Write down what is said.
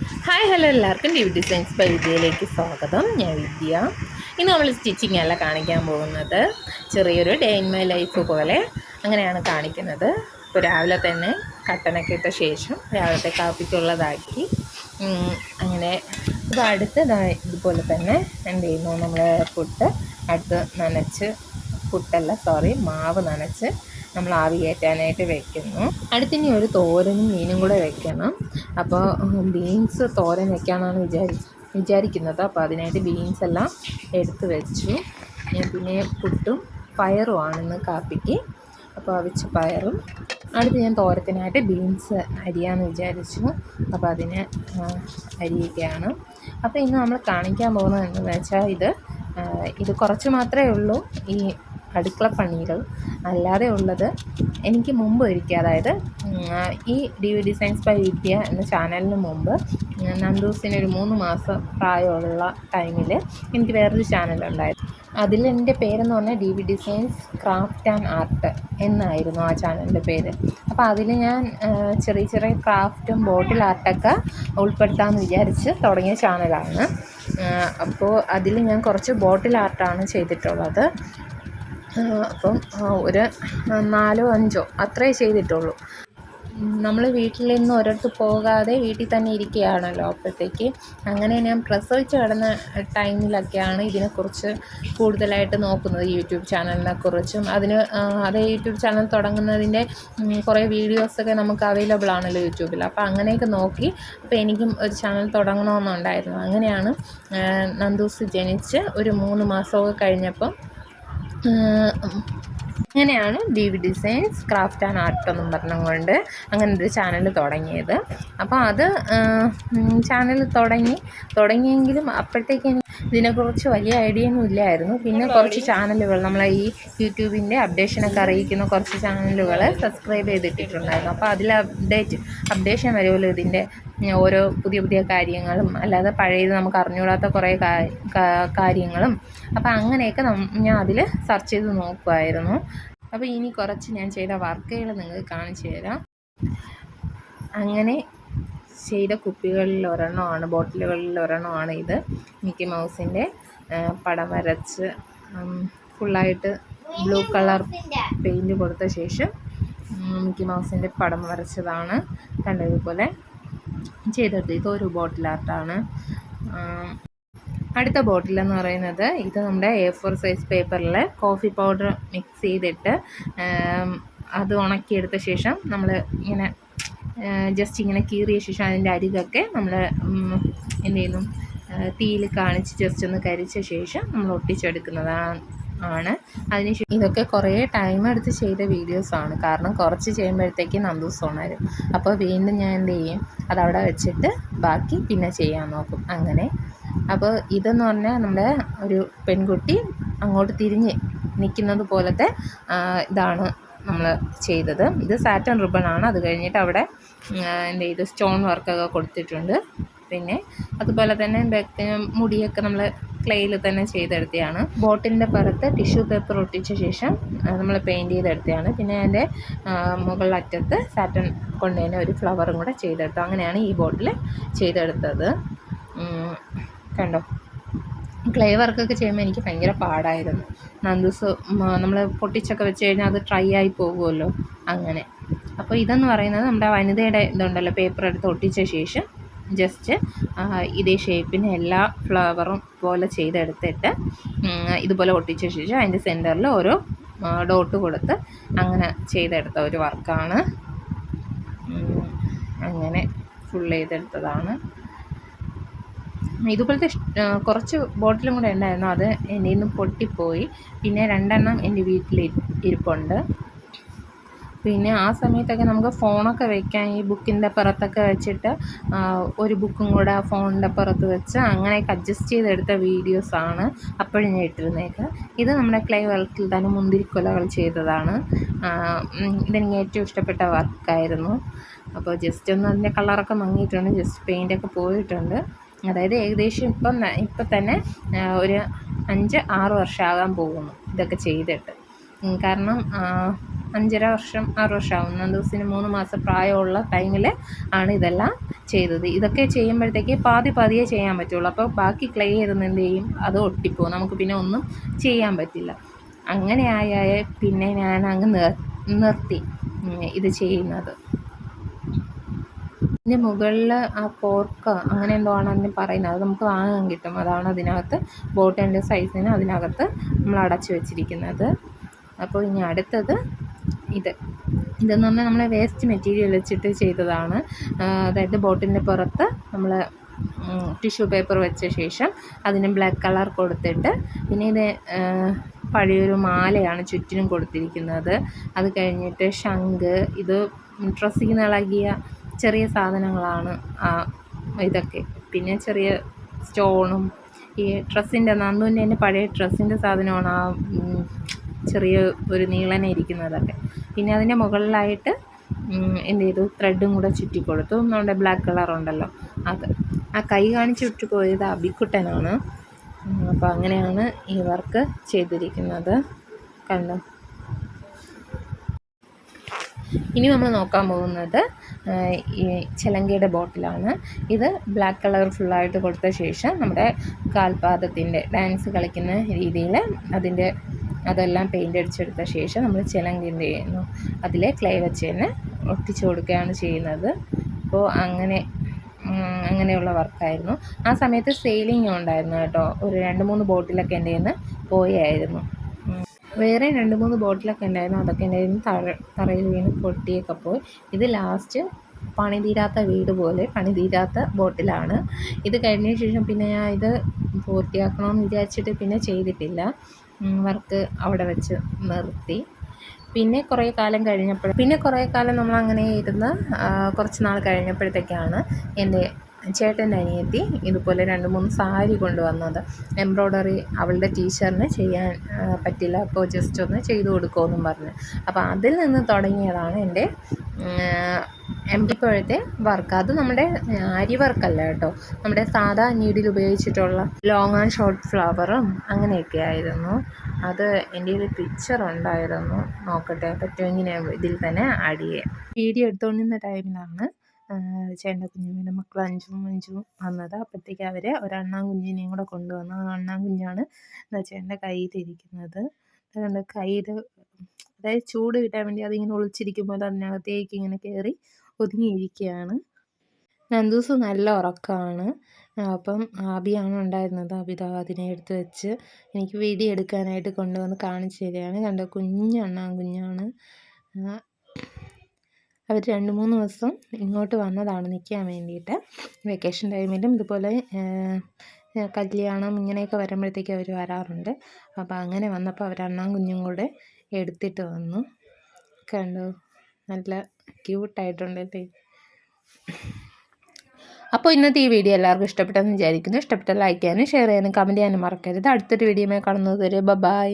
Hi hello എല്ലാവർക്കും D designs by വിദ്യയിലേക്ക് സ്വാഗതം. ഞാൻ വിദ്യ. ഇന്ന് നമ്മൾ സ്റ്റിച്ചിങ് അല്ല കാണിക്കാൻ പോകുന്നത്. ചെറിയൊരു ഡേ ഇൻ മൈ ലൈഫ് പോലെ അങ്ങനെയാണ് കാണിക്കുന്നത്. ഇപ്പോൾ രാവിലെ തന്നെ കട്ടനൊക്കെ ഇട്ട ശേഷം രാവിലത്തെ കാപ്പിക്കുള്ളതാക്കി അങ്ങനെ ഇപ്പോൾ അടുത്തതായി ഇതുപോലെ തന്നെ എന്ത് ചെയ്യുന്നു? നമ്മൾ പുട്ട് അടുത്ത് നനച്ച് പുട്ടല്ല സോറി മാവ് നനച്ച് നമ്മൾ ആവി കയറ്റാനായിട്ട് വെക്കുന്നു. അടുത്തിനി ഒരു തോരനും മീനും കൂടെ വെക്കണം. അപ്പോൾ ബീൻസ് തോരൻ വെക്കാമെന്നാണ് വിചാരി വിചാരിക്കുന്നത്. അപ്പോൾ അതിനായിട്ട് ബീൻസ് എല്ലാം എടുത്ത് വെച്ചു. ഞാൻ പിന്നെ പുട്ടും പയറുമാണ് ആണെന്ന് കാപ്പിക്ക്. അപ്പോൾ അവിച്ച് പയറും. അടുത്ത് ഞാൻ തോരത്തിനായിട്ട് ബീൻസ് അരിയാന്ന് വിചാരിച്ചു. അപ്പോൾ അതിന് അരിയൊക്കെയാണ് അപ്പോൾ ഇന്ന് നമ്മൾ കാണിക്കാൻ പോകുന്നത് എന്താണെന്ന് വെച്ചാൽ ഇത് ഇത് കുറച്ച് മാത്രമേ ഉള്ളൂ. ഈ അടുക്കള പണികൾ അല്ലാതെ ഉള്ളത് എനിക്ക് മുമ്പ് ഒരിക്കൽ അതായത് ഈ D V designs by Vidya എന്ന ചാനലിന് മുമ്പ് നന്ദൂസിന് ഒരു മൂന്ന് മാസം പ്രായമുള്ള ടൈമിൽ എനിക്ക് വേറൊരു ചാനലുണ്ടായിരുന്നു അതിൽ എന്റെ പേരെന്ന് പറഞ്ഞാൽ D V designs craft and art എന്നായിരുന്നു ആ ചാനലിന്റെ പേര്. അപ്പോൾ അതിൽ ഞാൻ ചെറിയ ചെറിയ ക്രാഫ്റ്റും ബോട്ടിൽ ആർട്ടൊക്കെ ഉൾപ്പെടുത്താമെന്ന് വിചാരിച്ച് തുടങ്ങിയ ചാനലാണ് അപ്പോൾ അതിൽ ഞാൻ കുറച്ച് ബോട്ടിൽ ആർട്ടാണ് ചെയ്തിട്ടുള്ളത്. അപ്പം ഒരു നാലോ അഞ്ചോ അത്രേ ചെയ്തിട്ടുള്ളൂ. നമ്മൾ വീട്ടിൽ നിന്ന് ഒരിടത്ത് പോകാതെ വീട്ടിൽ തന്നെ ഇരിക്കുകയാണല്ലോ അപ്പോഴത്തേക്ക്. അങ്ങനെ ഞാൻ പ്രസവിച്ച് കിടന്ന ടൈമിലൊക്കെയാണ് ഇതിനെക്കുറിച്ച് കൂടുതലായിട്ട് നോക്കുന്നത് യൂട്യൂബ് ചാനലിനെ കുറിച്ചും. അതിന് അതേ യൂട്യൂബ് ചാനൽ തുടങ്ങുന്നതിന്റെ കുറേ വീഡിയോസൊക്കെ നമുക്ക് അവൈലബിൾ ആണല്ലോ യൂട്യൂബിൽ അപ്പോൾ അങ്ങനെയൊക്കെ നോക്കി അപ്പോൾ എനിക്കും ഒരു ചാനൽ തുടങ്ങണമെന്നുണ്ടായിരുന്നു. അങ്ങനെയാണ് നന്ദൂസ് ജനിച്ച് ഒരു മൂന്ന് മാസമൊക്കെ കഴിഞ്ഞപ്പം അങ്ങനെയാണ് D V designs craft and art എന്നും പറഞ്ഞുകൊണ്ട് അങ്ങനെ ഒരു ചാനൽ തുടങ്ങിയത്. അപ്പോൾ അത് ചാനൽ തുടങ്ങി തുടങ്ങിയെങ്കിലും അപ്പോഴത്തേക്ക് എനിക്ക് ഇതിനെക്കുറിച്ച് വലിയ ഐഡിയ ഒന്നും ഇല്ലായിരുന്നു. പിന്നെ കുറച്ച് ചാനലുകൾ നമ്മളെ ഈ യൂട്യൂബിന്റെ അപ്ഡേഷനൊക്കെ അറിയിക്കുന്ന കുറച്ച് ചാനലുകൾ സബ്സ്ക്രൈബ് ചെയ്തിട്ടിട്ടുണ്ടായിരുന്നു. അപ്പോൾ അതിൽ അപ്ഡേറ്റ് അപ്ഡേഷൻ വരുമല്ലോ ഇതിന്റെ ഓരോ പുതിയ പുതിയ കാര്യങ്ങളും അല്ലാതെ പഴയത് നമുക്ക് അറിഞ്ഞുകൂടാത്ത കുറേ കാര്യങ്ങളും. അപ്പോൾ അങ്ങനെയൊക്കെ ഞാൻ അതിൽ സെർച്ച് ചെയ്ത് നോക്കുമായിരുന്നു അപ്പോൾ ഇനി കുറച്ച് ഞാൻ ചെയ്ത വർക്കുകൾ നിങ്ങൾക്ക് കാണിച്ചു തരാം. അങ്ങനെ ചെയ്ത കുപ്പികളിൽ ഒരെണ്ണമാണ് ബോട്ടിലുകളിൽ ഒരെണ്ണമാണ് ഇത്. മിക്കി മൗസിന്റെ പടം വരച്ച് ഫുള്ളായിട്ട് ബ്ലൂ കളർ പെയിന്റ് കൊടുത്ത ശേഷം മിക്കി മൗസിന്റെ പടം വരച്ചതാണ്. കണ്ടതുപോലെ ചെയ്തെടുത്ത് ഇതൊരു ബോട്ടിൽ ആർട്ടാണ് അടുത്ത ബോട്ടിൽ എന്ന് പറയുന്നത് ഇത് നമ്മുടെ എ ഫോർ സൈസ് പേപ്പറിൽ കോഫി പൗഡർ മിക്സ് ചെയ്തിട്ട് അത് ഉണക്കിയെടുത്ത ശേഷം നമ്മൾ ഇങ്ങനെ ജസ്റ്റ് ഇങ്ങനെ കീറിയ ശേഷം അതിന്റെ അരികൊക്കെ നമ്മൾ എന്ത് ചെയ്യുന്നു? തീയിൽ കാണിച്ച് ജസ്റ്റ് ഒന്ന് കരിച്ച ശേഷം നമ്മൾ ഒട്ടിച്ചെടുക്കുന്നതാണ്. ആണ്. അതിനുശേഷം ഇതൊക്കെ കുറേ ടൈം എടുത്ത് ചെയ്ത വീഡിയോസാണ് കാരണം കുറച്ച് ചെയ്യുമ്പോഴത്തേക്ക് നന്ദൂസ് ഉണരും അപ്പോൾ വീണ്ടും ഞാൻ എന്ത് ചെയ്യും? അതവിടെ വെച്ചിട്ട് ബാക്കി പിന്നെ ചെയ്യാൻ നോക്കും. അങ്ങനെ. അപ്പോൾ ഇതെന്ന് പറഞ്ഞാൽ നമ്മുടെ ഒരു പെൺകുട്ടി അങ്ങോട്ട് തിരിഞ്ഞ് നിൽക്കുന്നത് പോലത്തെ ഇതാണ് നമ്മൾ ചെയ്തത്. ഇത് സാറ്റൻ ആണ്. അത് കഴിഞ്ഞിട്ട് അവിടെ എന്ത് ചെയ്ത്? സ്റ്റോൺ വർക്കൊക്കെ കൊടുത്തിട്ടുണ്ട്. പിന്നെ അതുപോലെ തന്നെ മുടിയൊക്കെ നമ്മൾ ക്ലേയിൽ തന്നെ ചെയ്തെടുത്തതാണ് ബോട്ടിലിന്റെ പുറത്ത് ടിഷ്യൂ പേപ്പർ ഒട്ടിച്ച ശേഷം നമ്മൾ പെയിന്റ് ചെയ്തെടുത്തതാണ് പിന്നെ അതിന്റെ മുകളിലറ്റത്ത് സാറ്റൻ കൊണ്ട് തന്നെ ഒരു ഫ്ലവറും കൂടെ ചെയ്തെടുത്തു. അങ്ങനെയാണ് ഈ ബോട്ടിൽ ചെയ്തെടുത്തത്. കണ്ടോ? ക്ലേ വർക്കൊക്കെ ചെയ്യുമ്പോൾ എനിക്ക് ഭയങ്കര പാടായിരുന്നു. നന്ദൂസ് നമ്മൾ പൊട്ടിച്ചൊക്കെ വെച്ച് കഴിഞ്ഞാൽ അത് ട്രൈ ആയി പോകുമല്ലോ അങ്ങനെ. അപ്പോൾ ഇതെന്ന് പറയുന്നത് നമ്മുടെ വനിതയുടെ ഇതുണ്ടല്ലോ പേപ്പർ എടുത്ത് ഒട്ടിച്ച ശേഷം ജസ്റ്റ് ഇതേ ഷേപ്പിന് എല്ലാ ഫ്ലവറും പോലെ ചെയ്തെടുത്തിട്ട് ഇതുപോലെ ഒട്ടിച്ച ശേഷം അതിന്റെ സെന്ററിൽ ഓരോ ഡോട്ട് കൊടുത്ത് അങ്ങനെ ചെയ്തെടുത്ത ഒരു വർക്കാണ്. അങ്ങനെ ഫുൾ ചെയ്തെടുത്തതാണ്. ഇതുപോലത്തെ കുറച്ച് ബോട്ടിലും കൂടെ ഉണ്ടായിരുന്നു. അത് എന്റെ നിന്ന് പൊട്ടിപ്പോയി. പിന്നെ രണ്ടെണ്ണം എന്റെ വീട്ടിൽ ഇരിപ്പുണ്ട്. പിന്നെ ആ സമയത്തൊക്കെ നമുക്ക് ഫോണൊക്കെ വെക്കാൻ ഈ ബുക്കിന്റെ പുറത്തൊക്കെ വെച്ചിട്ട് ഒരു ബുക്കും കൂടെ ആ ഫോണിന്റെ പുറത്ത് വെച്ച് അങ്ങനെയൊക്കെ അഡ്ജസ്റ്റ് ചെയ്തെടുത്ത വീഡിയോസാണ് അപ്പോഴും ഞാൻ ഇട്ടിരുന്നേക്ക്. ഇത് നമ്മുടെ ക്ലേ വർക്കിൽ തന്നെ മുന്തിരിക്കൊലകൾ ചെയ്തതാണ്. ഇതെനിക്ക് ഏറ്റവും ഇഷ്ടപ്പെട്ട വർക്കായിരുന്നു അപ്പോൾ ജസ്റ്റ് ഒന്ന് അതിന്റെ കളറൊക്കെ മങ്ങിയിട്ടുണ്ട് ജസ്റ്റ് പെയിന്റൊക്കെ പോയിട്ടുണ്ട്. അതായത് ഏകദേശം ഇപ്പം ഇപ്പം തന്നെ ഒരു അഞ്ച് ആറ് വർഷമാകാൻ പോകുന്നു ഇതൊക്കെ ചെയ്തിട്ട്. കാരണം അഞ്ചര വർഷം ആറ് വർഷം ആവും. ദിവസത്തിന് മൂന്ന് മാസം പ്രായമുള്ള ടൈമിൽ ആണ് ഇതെല്ലാം ചെയ്തത്. ഇതൊക്കെ ചെയ്യുമ്പോഴത്തേക്ക് പാതി പാതിയേ ചെയ്യാൻ പറ്റുള്ളൂ. അപ്പോൾ ബാക്കി ക്ലേ ഇരുന്ന് എന്ത് ചെയ്യും? അത് ഒട്ടിപ്പോവും നമുക്ക് പിന്നെ ഒന്നും ചെയ്യാൻ പറ്റില്ല. അങ്ങനെ ആയാൽ പിന്നെ ഞാൻ അങ്ങ് നിർത്തി ഇത് ചെയ്യുന്നത്. ഇതിന്റെ മുകളിൽ ആ പോർക്ക് അങ്ങനെ എന്തോ ആണ് അതിന് പറയുന്നത്. അത് നമുക്ക് വാങ്ങാൻ കിട്ടും. അതാണ് അതിനകത്ത് ബോട്ടിന്റെ സൈസിന് അതിനകത്ത് നമ്മൾ അടച്ചു വെച്ചിരിക്കുന്നത്. അപ്പോൾ ഇനി അടുത്തത് ഇത്. ഇതെന്ന് പറഞ്ഞാൽ നമ്മൾ വേസ്റ്റ് മെറ്റീരിയൽ വെച്ചിട്ട് ചെയ്തതാണ്. അതായത് ബോട്ടിന്റെ പുറത്ത് നമ്മൾ ടിഷ്യൂ പേപ്പർ വെച്ച ശേഷം അതിന് ബ്ലാക്ക് കളർ കൊടുത്തിട്ട് പിന്നെ ഇത് പഴയൊരു മാലയാണ് ചുറ്റിനും കൊടുത്തിരിക്കുന്നത്. അത് കഴിഞ്ഞിട്ട് ശംഖ് ഇത് ഡ്രസ്സിൽ ഇളകിയ ചെറിയ സാധനങ്ങളാണ് ഇതൊക്കെ. പിന്നെ ചെറിയ സ്റ്റോണും ഈ ഡ്രസ്സിന്റെ നന്ദുവിന്റെ തന്നെ പഴയ ഡ്രസ്സിന്റെ സാധനമാണ് ആ ചെറിയ ഒരു നീളനെ ഇരിക്കുന്നതൊക്കെ. പിന്നെ അതിന്റെ മുകളിലായിട്ട് എന്ത് ചെയ്തു? ത്രെഡും കൂടെ ചുറ്റി കൊടുത്തു. നമ്മുടെ ബ്ലാക്ക് കളർ ഉണ്ടല്ലോ. അത് ആ കൈ കാണിച്ച് വിട്ടു പോയത് അബിക്കുട്ടനാണ് അപ്പോൾ അങ്ങനെയാണ് ഈ വർക്ക് ചെയ്തിരിക്കുന്നത്. കണ്ടോ? ഇനി നമ്മൾ നോക്കാൻ പോകുന്നത് ഈ ചിലങ്കയുടെ ബോട്ടിലാണ്. ഇത് ബ്ലാക്ക് കളർ ഫുള്ളായിട്ട് കൊടുത്ത ശേഷം നമ്മുടെ കാൽപാദത്തിന്റെ ഡാൻസ് കളിക്കുന്ന രീതിയിൽ അതിന്റെ അതെല്ലാം പെയിന്റ് അടിച്ചെടുത്ത ശേഷം നമ്മൾ ചിലങ്കിന്റെ ചെയ്യുന്നു? അതിലെ ക്ലേ വെച്ച് തന്നെ ഒട്ടിച്ചു കൊടുക്കുകയാണ് ചെയ്യുന്നത്. അപ്പോൾ അങ്ങനെ അങ്ങനെയുള്ള വർക്കായിരുന്നു. ആ സമയത്ത് സെയിലിംഗ് ഉണ്ടായിരുന്നു കേട്ടോ. ഒരു രണ്ട് മൂന്ന് ബോട്ടിലൊക്കെ എന്റെ നിന്ന് പോയായിരുന്നു. വേറെ രണ്ട് മൂന്ന് ബോട്ടിലൊക്കെ ഉണ്ടായിരുന്നു. അതൊക്കെ എന്റെ കയ്യിൽ നിന്ന് തറ തറയിൽ വീണ് പൊട്ടിയൊക്കെ പോയി. ഇത് ലാസ്റ്റ് പണി തീരാത്ത വീട് പോലെ പണി തീരാത്ത ബോട്ടിലാണ്. ഇത് കഴിഞ്ഞ ശേഷം പിന്നെ ഞാൻ ഇത് പൂർത്തിയാക്കണമെന്ന് വിചാരിച്ചിട്ട് പിന്നെ ചെയ്തിട്ടില്ല. വർക്ക് അവിടെ വെച്ച് നിർത്തി. പിന്നെ കുറേ കാലം കഴിഞ്ഞപ്പോൾ പിന്നെ കുറേ കാലം നമ്മൾ അങ്ങനെ ഇരുന്ന് കുറച്ച് നാൾ കഴിഞ്ഞപ്പോഴത്തേക്കാണ് എന്റെ ചേട്ടന്റെ അനിയത്തി ഇതുപോലെ രണ്ട് മൂന്ന് സാരി കൊണ്ടുവന്നത്. എംബ്രോയ്ഡറി അവളുടെ ടീച്ചറിന് ചെയ്യാൻ പറ്റില്ല. അപ്പോൾ ജസ്റ്റ് ഒന്ന് ചെയ്തു കൊടുക്കുമെന്നും പറഞ്ഞു. അപ്പോൾ അതിൽ നിന്ന് തുടങ്ങിയതാണ് എന്റെ എംബ്രിപ്പോഴത്തെ വർക്ക്. അത് നമ്മുടെ അരി വർക്കല്ല കേട്ടോ. നമ്മുടെ സാധാ നീഡിൽ ഉപയോഗിച്ചിട്ടുള്ള ലോങ് ആൻഡ് ഷോർട്ട് ഫ്ലവറും അങ്ങനെയൊക്കെ ആയിരുന്നു അത് എന്റെ ഒരു പിക്ചർ ഉണ്ടായിരുന്നു. നോക്കട്ടെ പറ്റുമെങ്കിൽ ഇതിൽ തന്നെ ആഡ് ചെയ്യാം വീഡിയോ എടുത്തുകൊണ്ടിരുന്ന ടൈമിലാണ് ചേട്ടന്റെ കുഞ്ഞമ്മേന്റെ മക്കൾ അഞ്ചും അഞ്ചും വന്നത്. അപ്പോഴത്തേക്ക് അവർ ഒരെണ്ണാം കുഞ്ഞിനെയും കൂടെ കൊണ്ടുവന്നു ആ എണ്ണാം കുഞ്ഞാണ് ചേട്ടന്റെ കയ്യിലിരിക്കുന്നത്. കയ്യിൽ അതായത് ചൂട് കിട്ടാൻ വേണ്ടി അതിങ്ങനെ ഒളിച്ചിരിക്കുമ്പോൾ അതിനകത്തേക്ക് ഇങ്ങനെ കയറി ഒതുങ്ങിയിരിക്കുകയാണ്. നന്ദൂസ് നല്ല ഉറക്കമാണ് അപ്പം ആബിയാണ് ഉണ്ടായിരുന്നത് ദാ അതിനെ എടുത്ത് വെച്ച് എനിക്ക് വീഡിയോ എടുക്കാനായിട്ട് കൊണ്ടുവന്ന് കാണിച്ചു തരികയാണ്. കണ്ടോ കുഞ്ഞണ്ണാൻ കുഞ്ഞാണ്. അവർ രണ്ട് മൂന്ന് ദിവസം ഇങ്ങോട്ട് വന്നതാണ് നിൽക്കാൻ വേണ്ടിയിട്ട്. വെക്കേഷൻ ടൈമിലും ഇതുപോലെ കല്യാണം ഇങ്ങനെയൊക്കെ വരുമ്പോഴത്തേക്ക് അവർ വരാറുണ്ട്. അപ്പോൾ അങ്ങനെ വന്നപ്പോൾ അവർ അണ്ണാൻ കുഞ്ഞും കൂടെ എടുത്തിട്ട് വന്നു. കണ്ടു? നല്ല ക്യൂട്ടായിട്ടുണ്ടല്ലേ? അപ്പോൾ ഇന്നത്തെ ഈ വീഡിയോ എല്ലാവർക്കും ഇഷ്ടപ്പെട്ടെന്ന് വിചാരിക്കുന്നു. ഇഷ്ടപ്പെട്ട ലൈക്ക് ചെയ്യാനും ഷെയർ ചെയ്യാനും കമന്റ് ചെയ്യാനും മറക്കരുത്. അടുത്തൊരു വീഡിയോ കാണുന്നത് വരെ ബൈ